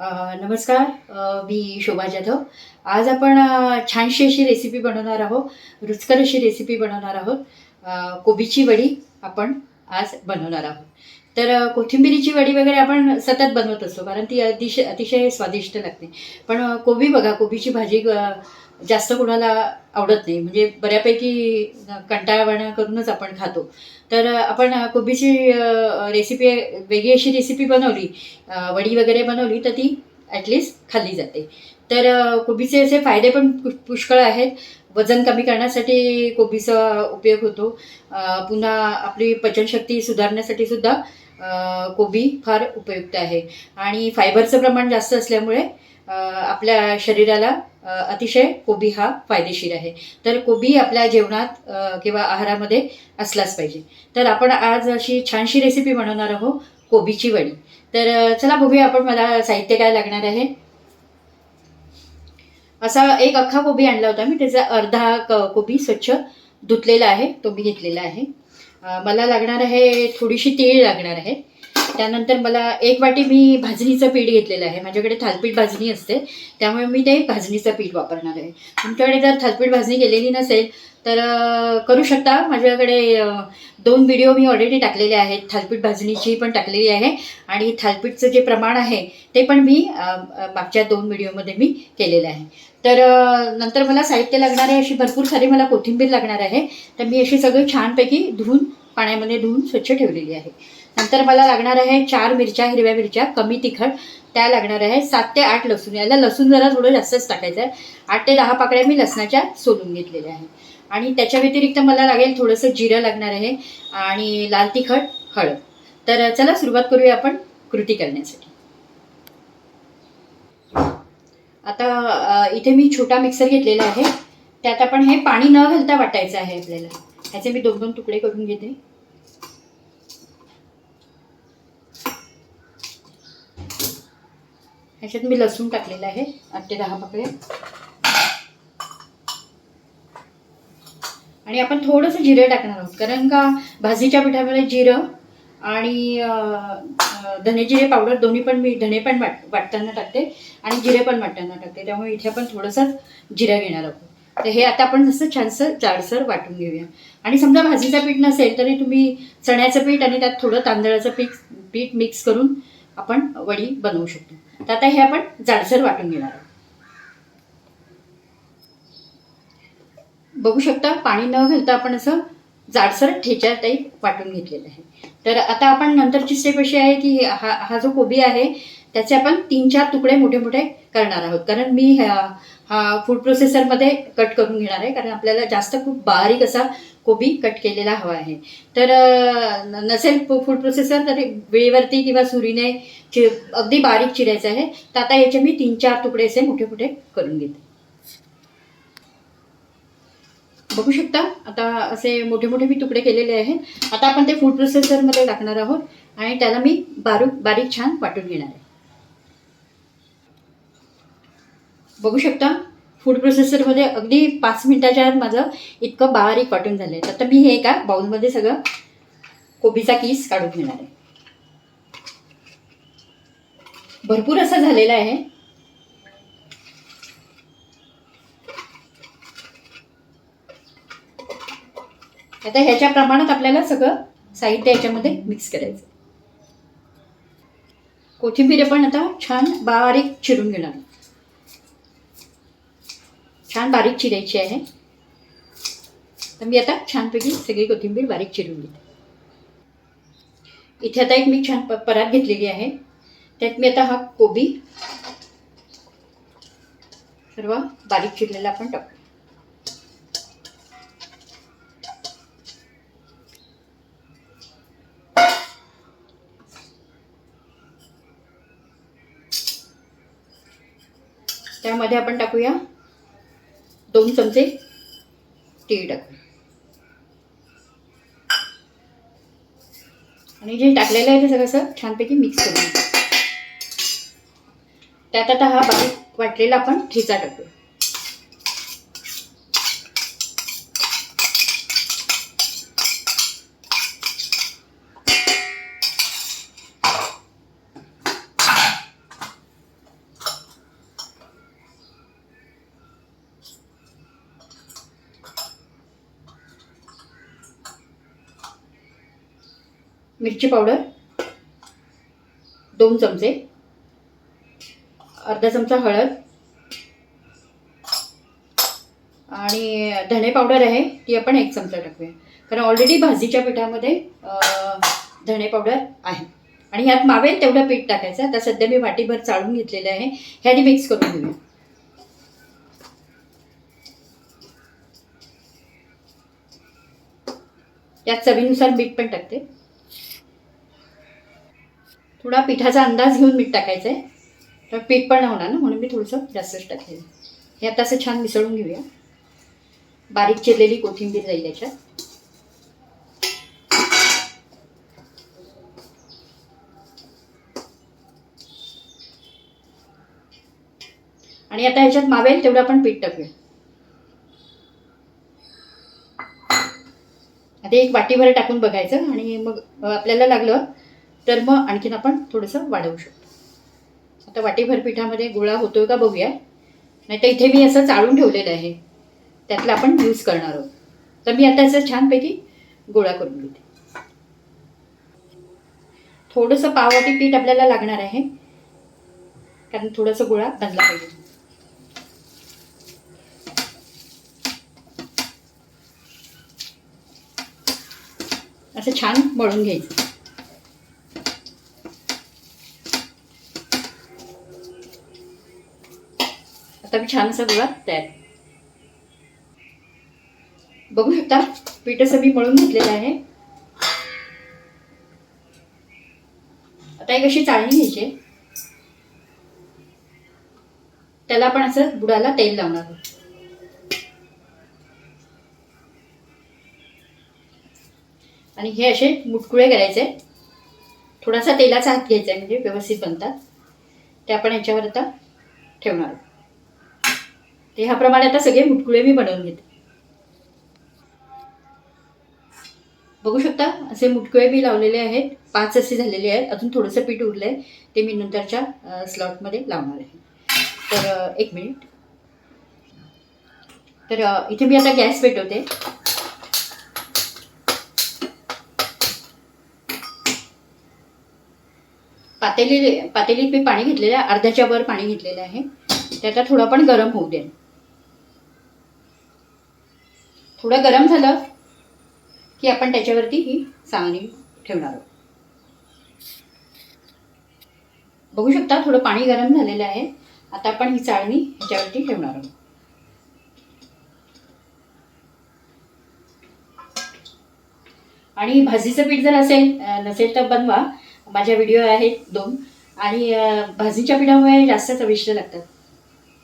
नमस्कार. मी शोभा जाधव. आज आपण छानशी अशी रेसिपी बनवणार आहोत. रुचकर अशी रेसिपी बनवणार आहोत. कोबीची वडी आपण आज बनवणार आहोत. तर कोथिंबिरीची वडी वगैरे आपण सतत बनवत असतो कारण ती अतिशय अतिशय स्वादिष्ट लागते. पण कोबी बघा कोबीची भाजी जास्त कोणाला आवडत नाही. म्हणजे बऱ्यापैकी कंटाळवाणा करूनच आपण खातो. तर आपण कोबीची रेसिपी वेगळी अशी रेसिपी बनवली वडी वगैरे बनवली तर ती ॲटलिस्ट खाल्ली जाते. तर कोबीचे असे फायदे पण पुष्कळ आहेत. वजन कमी करण्यासाठी कोबीचा उपयोग होतो. पुन्हा आपली पचनशक्ती सुधारण्यासाठी सुद्धा कोबी फार उपयुक्त आहे. आणि फायबरचं प्रमाण जास्त असल्यामुळे आपल्या शरीराला अतिशय कोबी हा फायदेशीर आहे. तर कोबी आपल्या जेवणात किंवा आहारामध्ये असलाच पाहिजे. तर आपण आज अशी छानशी रेसिपी बनवणार आहोत कोबीची वडी. तर चला बघूया आपण मला साहित्य काय लागणार आहे. असा एक अख्खा कोबी आणला होता मी त्याचा अर्धा क कोबी स्वच्छ धुतलेला आहे तो मी घेतलेला आहे. मला लागणार आहे थोडीशी तीळ लागणार आहे. त्यानंतर मला एक वाटी मी भाजणीचं पीठ घेतलेलं आहे. माझ्याकडे थालपीठ भाजणी असते त्यामुळे मी ते भाजणीचं पीठ वापरणार आहे. तुमच्याकडे जर थालपीठ भाजणी केलेली नसेल तर करू शकता. माझ्याकडे दोन व्हिडिओ मी ऑलरेडी टाकलेले आहेत. थालपीठ भाजणीची पण टाकलेली आहे. आणि थालपीठचं जे प्रमाण आहे ते पण मी मागच्या दोन व्हिडिओमध्ये मी केलेलं आहे. तर नंतर मला साहित्य लागणार आहे अशी भरपूर सारी मला कोथिंबीर लागणार आहे. तर मी अशी सगळी छानपैकी धुवून पाण्यामध्ये धुवून स्वच्छ ठेवलेली आहे. नंतर मला लागणार आहे चार मिरच्या हिरव्या मिरच्या कमी तिखट. त्या लागणार आहे सात ते आठ लसूण. याला लसूण जरा थोडं जास्तच टाकायचं आहे. आठ ते दहा पाकळ्या मी लसणाच्या सोलून घेतलेल्या आहे. आणि त्याच्या व्यतिरिक्त मला लागेल थोडंसं जिरं लागणार आहे आणि लाल तिखट हळद. तर चला सुरुवात करूया आपण कृती करण्यासाठी. आता इथे मी छोटा मिक्सर घेतलेला आहे. त्यात आपण हे पाणी न घालता वाटायचं आहे आपल्याला. ह्याचे मी दोन दोन तुकडे करून घेते. ह्याच्यात मी लसूण टाकलेलं आहे. आठ ते दहा पाकळे आणि आपण थोडंसं जिरं टाकणार आहोत. कारण का भाजीच्या पिठामध्ये जिरं आणि धने जिरे पावडर दोन्ही पण मी धने पण वाट वाटताना टाकते आणि जिरे पण वाटताना टाकते. त्यामुळे इथे आपण थोडंसं जिरा घेणार आहोत. तर हे आता आपण जसं छानसं जाडसर वाटून घेऊया. आणि समजा भाजीचं पीठ नसेल तरी तुम्ही चण्याचं पीठ आणि त्यात थोडं तांदळाचं पीठ पीठ मिक्स करून आपण वडी बनवू शकतो. तर आता हे आपण जाडसर वाटून घेणार आहोत. बघू शकता पाणी न घालता आपण असं जाडसर ठेच्या टाईप वाटून घेतलेलं आहे. तर आता आपण नंतरची स्टेप अशी आहे की हा हा जो कोबी आहे त्याचे आपण तीन चार तुकडे मोठे मोठे करणार आहोत. कारण मी हा फूड प्रोसेसरमध्ये कट करून घेणार आहे. कारण आपल्याला जास्त खूप बारीक असा कोबी कट केलेला हवा आहे. तर नसेल फूड प्रोसेसर तरी वेळेवरती किंवा सुरीने चि अगदी बारीक चिरायचं आहे. तर आता याचे मी तीन चार तुकडे असे मोठे मोठे करून घेते. बघू शकता. आता असे मोठे मोठे मी तुकडे केलेले आहेत. आता आपण ते फूड प्रोसेसरमध्ये टाकणार आहोत आणि त्याला मी बारीक बारीक छान वाटून घेणार आहे. बघू शकता फूड प्रोसेसरमध्ये अगदी पाच मिनिटाच्या आत माझं इतकं बारीक वाटून झालं आहे आता मी हे एका बाउलमध्ये सगळं कोबीचा कीस काढून घेणार आहे. भरपूर असं झालेलं आहे. आता ह्याच्या प्रमाणात आपल्याला सगळं साहित्य याच्यामध्ये मिक्स करायचं. कोथिंबीर पण आता छान बारीक चिरून घेणार. छान बारीक चिरायची आहे. तर मी आता छानपैकी सगळी कोथिंबीर बारीक चिरून घेते. इथे आता एक मी छान प- परात घेतलेली आहे. त्यात मी आता हा कोबी सर्व बारीक चिरलेला आपण टाकू. त्यामध्ये आपण टाकूया. दोन चमचे तीळ टाकू आणि जे टाकलेलं आहे ते सगळं असं छानपैकी मिक्स करून त्यात आता हा बारीक वाटलेला आपण ठिचा टाकूया. मिरची पावडर दोन चमचे अर्धा चमचा हळद आणि धणे पावडर आहे ती आपण एक चमचा टाकूया. कारण ऑलरेडी भाजीच्या पिठामध्ये धणे पावडर आहे. आणि ह्यात मावेल तेवढं पीठ टाकायचं. आता सध्या मी वाटीभर चाळून घेतलेलं आहे. ह्याने मिक्स करून घेऊया. यात चवीनुसार मीठ पण टाकते. थोडा पिठाचा अंदाज घेऊन मीठ टाकायचं आहे तर पीठ पण होणार ना म्हणून मी थोडंसं जास्तच टाकलेलं हे आता असं छान मिसळून घेऊया. बारीक चिरलेली कोथिंबीर जाईल याच्यात आणि आता ह्याच्यात मावेल तेवढं आपण पीठ टाकूया. आता एक वाटीभर टाकून बघायचं आणि मग आपल्याला लागलं तर मग आणखीन आपण थोडंसं वाढवू शकतो. आता वाटीभर पिठामध्ये गोळा होतोय का बघूया. नाही तर इथे मी असं चाळून ठेवलेलं आहे. त्यातलं आपण यूज करणार आहोत. तर मी आता असं छानपैकी गोळा करून घेते. थोडंसं पाववाटी पीठ आपल्याला लागणार आहे. कारण थोडंसं गोळा बनला पाहिजे. असं छान मळून घ्यायचं. आता मी छान असा गोळा तयार बघू शकता पीठ असं मी मळून घेतलेलं आहे. आता एक अशी चाळणी घ्यायची त्याला आपण असं बुडाला तेल लावणार आहोत. आणि हे असे मुटकुळे करायचे. थोडासा तेलाचा हात घ्यायचा आहे म्हणजे व्यवस्थित बनतात. ते आपण याच्यावर आता ठेवणार आहोत. ते ह्याप्रमाणे आता सगळे मुटकुळे मी बनवून घेते. बघू शकता असे मुटकुळे मी लावलेले आहेत. पाच असे झालेले आहेत. अजून थोडंसं पीठ उरलं आहे ते मी नंतरच्या स्लॉटमध्ये लावणार आहे. तर एक मिनिट. तर इथे मी आता गॅस पेटवते. पातेली पातेलीत मी पाणी घेतलेलं आहे. अर्ध्याच्या वर पाणी घेतलेलं आहे. ते आता थोडं पण गरम होऊ दे थोडं गरम झालं की आपण त्याच्यावरती ही चाळणी ठेवणार आहोत. बघू शकता थोडं पाणी गरम झालेलं आहे. आता आपण ही चाळणी ह्याच्यावरती ठेवणार आहोत. आणि भाजीचं पीठ जर असेल नसेल तर बनवा. माझ्या व्हिडिओ आहेत दोन. आणि भाजीच्या पिठामुळे जास्त चविष्ट लागतात.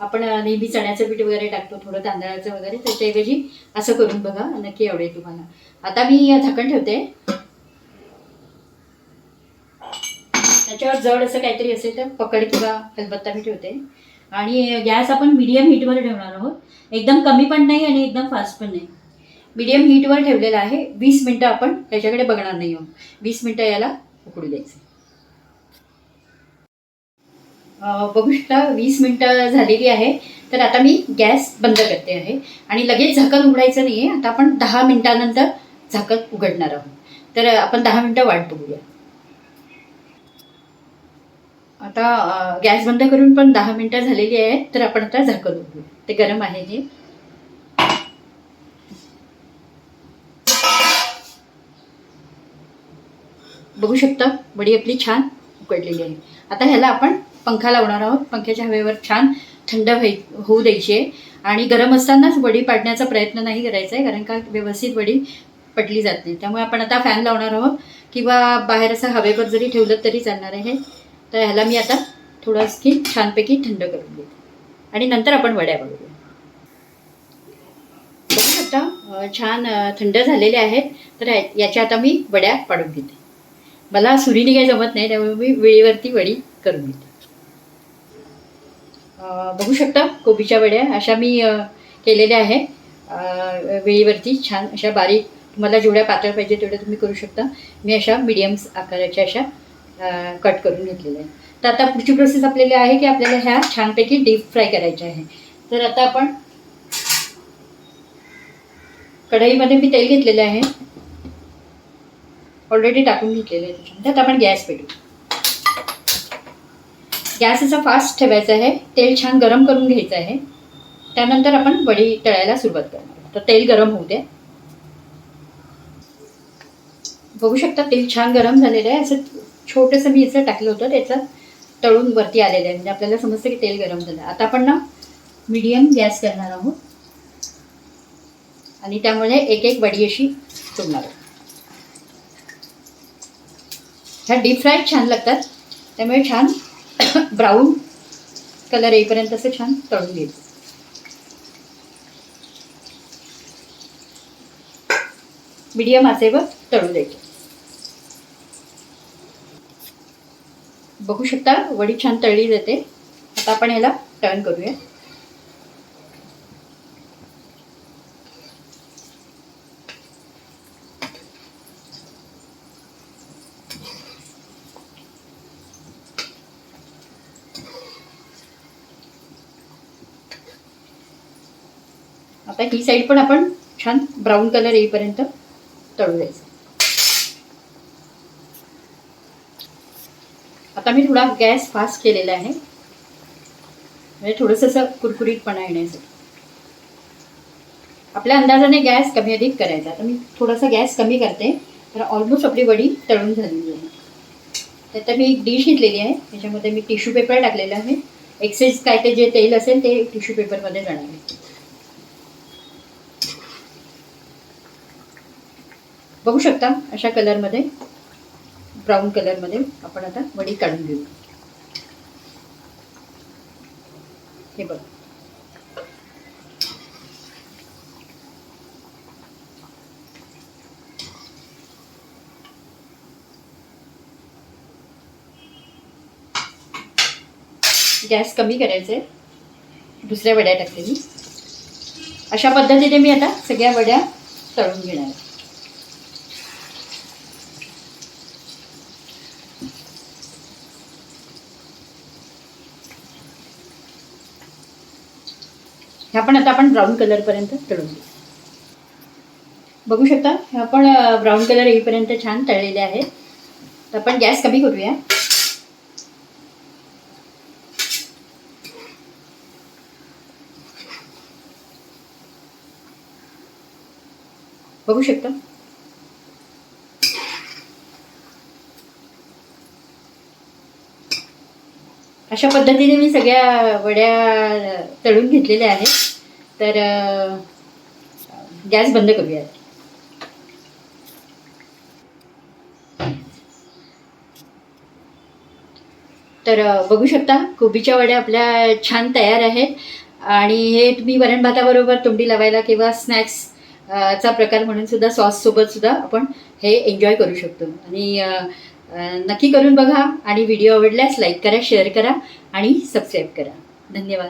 आपण नेहमी चण्याचं पीठ वगैरे टाकतो थोडं तांदळाचं वगैरे त्याच्याऐवजी असं करून बघा नक्की आवडेल तुम्हाला. आता मी झाकण ठेवते. त्याच्यावर जड असं काहीतरी असेल तर पकड किंवा हलबत्ता मी ठेवते. आणि गॅस आपण मीडियम हीटवर ठेवणार आहोत. एकदम कमी पण नाही आणि एकदम फास्ट पण नाही. मीडियम हीटवर ठेवलेला आहे. वीस मिनटं आपण त्याच्याकडे बघणार नाही आहोत. वीस मिनटं याला उकडू द्यायचं. बघू शकता वीस मिनटं झालेली आहे. तर आता मी गॅस बंद करते आहे. आणि लगेच झाकण उघडायचं नाही आहे आता आपण दहा मिनटानंतर झाकण उघडणार आहोत. तर आपण दहा मिनटं वाट बघूया. आता गॅस बंद करून पण दहा मिनटं झालेली आहेत. तर आपण आता झाकण उघडू ते गरम आहे हे. बघू शकता वडी आपली छान उकडलेली आहे. आता ह्याला आपण पंखा लावणार आहोत. पंख्याच्या हवेवर छान थंड व्हाय होऊ द्यायची. आहे आणि गरम असतानाच वडी पाडण्याचा प्रयत्न नाही करायचा आहे कारण का व्यवस्थित वडी पटली जात नाही. त्यामुळे आपण आता फॅन लावणार आहोत. किंवा बाहेर असं हवेवर जरी ठेवलं तरी चालणार आहे. तर ह्याला मी आता थोडं छानपैकी थंड करून देते. आणि नंतर आपण वड्या बघूया. बघू शकता छान थंड झालेले आहेत. तर या- याच्या आता मी वड्या पाडून घेते मला सुरीने काही जमत नाही त्यामुळे मी वेळेवरती वडी करून घेते बघू शकता कोबीच्या वड्या अशा मी केलेल्या आहे वेळीवरती छान अशा बारीक तुम्हाला जेवढ्या पातळ पाहिजे तेवढ्या तुम्ही करू शकता. मी अशा मिडियम आकाराच्या अशा कट करून घेतलेल्या आहे तर आता पुढची प्रोसेस आपल्याला आहे की आपल्याला ह्या छानपैकी डीप फ्राय करायच्या आहे. तर आता आपण कढईमध्ये मी तेल घेतलेलं आहे. ऑलरेडी टाकून घेतलेले आहे त्याच्यामध्ये. आता आपण गॅस पेटू गॅस असा फास्ट ठेवायचा आहे तेल छान गरम करून घ्यायचं आहे. त्यानंतर आपण वडी तळायला सुरुवात करणार तर तेल गरम होऊ द्या बघू शकता तेल छान गरम झालेलं आहे. असं छोटंसं मी याचं टाकलं होतं त्याचं तळून वरती आलेलं आहे. म्हणजे आपल्याला समजतं की तेल गरम झालं. आता आपण ना मीडियम गॅस करणार आहोत. आणि त्यामुळे एक एक वडी अशी सोडणार आहोत. ह्या डीप फ्राय छान लागतात. त्यामुळे छान ब्राऊन कलर येईपर्यंत असं छान तळून घ्यायचं मीडियम आचेवर तळू द्यायचे बघू शकता वडी छान तळली जाते. आता आपण याला टर्न करूया. आता ही साईड पण आपण छान ब्राऊन कलर येईपर्यंत तळू द्यायचं आता मी थोडा गॅस फास्ट केलेला आहे. म्हणजे थोडंसं असं कुरकुरीतपणा येण्यासाठी आपल्या अंदाजाने गॅस कमी अधिक करायचा. आता मी थोडासा गॅस कमी करते. तर ऑलमोस्ट आपली वडी तळून झालेली आहे. त्यात मी एक डिश घेतलेली आहे. त्याच्यामध्ये मी टिश्यू पेपर टाकलेला आहे. एक्सेस काय ते जे तेल असेल ते टिश्यू पेपरमध्ये जाणार आहे. बघू शकता अशा कलरमध्ये ब्राऊन कलरमध्ये आपण आता वडी काढून घेऊ. हे बघ. गॅस कमी करायचे दुसऱ्या वड्या टाकते मी. अशा पद्धतीने मी आता सगळ्या वड्या तळून घेणार आहे. ह्या पण आता आपण ब्राऊन कलरपर्यंत तळून घेऊ बघू शकता ह्या पण ब्राऊन कलर येईपर्यंत छान तळलेले आहेत. तर आपण गॅस कमी करूया. बघू शकता. अशा पद्धतीने मी सगळ्या वड्या तळून घेतलेल्या आहेत. तर गॅस बंद करूयात. तर बघू शकता कोबीच्या वड्या आपल्या छान तयार आहेत. आणि हे तुम्ही वरण भाताबरोबर तोंडी लावायला किंवा स्नॅक्स चा प्रकार म्हणून सुद्धा सॉससोबत सुद्धा आपण हे एन्जॉय करू शकतो. आणि नक्की करून बघा आणि व्हिडिओ आवडल्यास लाईक करा शेअर करा आणि सबस्क्राईब करा. धन्यवाद.